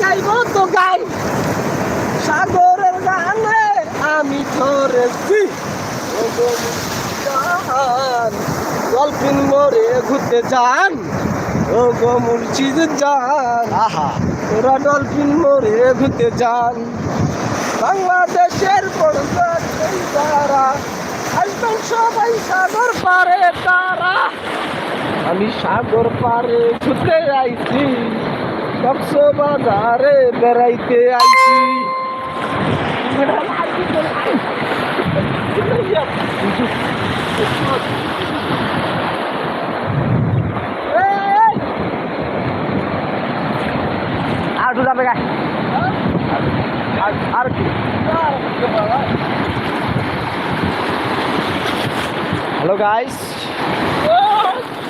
গাইব তো গান সাগরের গানে আমি ধরেছি। ডলফিন মোড়ে ঘুরতে যান। ও গো মুর্শিদ যান। আহা। ওরা ডলফিন মোড়ে ঘুরতে যান। বাংলাদেশের পড়বে তারা আসবেন সবাই সাগর পারে তারা আমি সাগর পারে ঘুরতে আইছি কক্সবাজারে বেড়াইতে আইছি। আর একটু যাবে আর কি? হ্যালো গাইস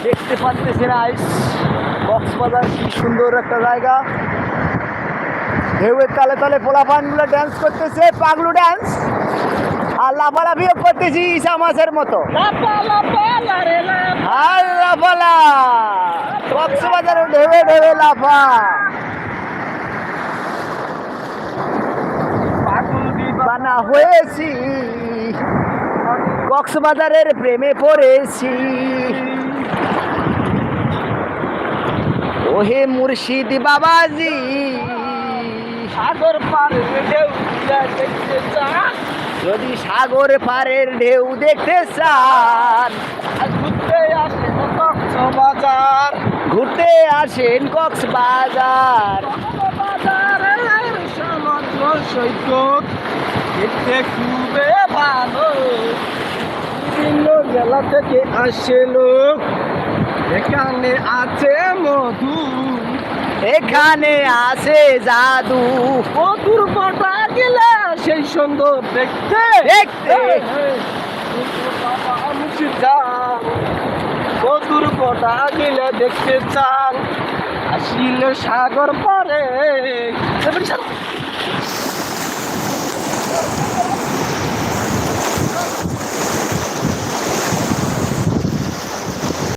দেখতে পাচ্ছেন আইস কক্সবাজার, কি সুন্দর একটা জায়গা। ঢেউয়ের তালে তালে পোলাপানগুলো ড্যান্স করতেছে, পাগলু ড্যান্স আর লাফালাফিও করতেছি ঈশা মাছের মতো। আর লাফালা। কক্সবাজারে ঢেউয়ে ঢেউয়ে লাফা। বানা হয়েছি, কক্সবাজারের প্রেমে পড়েছি। ওহে মুর্শিদ বাবাজি। সাগর ঢেউ দেখতে চান। যদি সাগর পারের ঢেউ দেখতে চান ঘুরতে কক্সবাজার। ঘুরতে আসেন কক্সবাজার। কক্সবাজারের সমুদ্র সৈকত দেখতে খুবই ভালো। বিভিন্ন জেলা থেকে আসে লোক এখানে আছে এখানে আছে জাদু। মধুর বটা গেলা সেই সুন্দর দেখতে। দেখতে। মধুর বটা গেলে দেখতে চান আসিল সাগর পরে।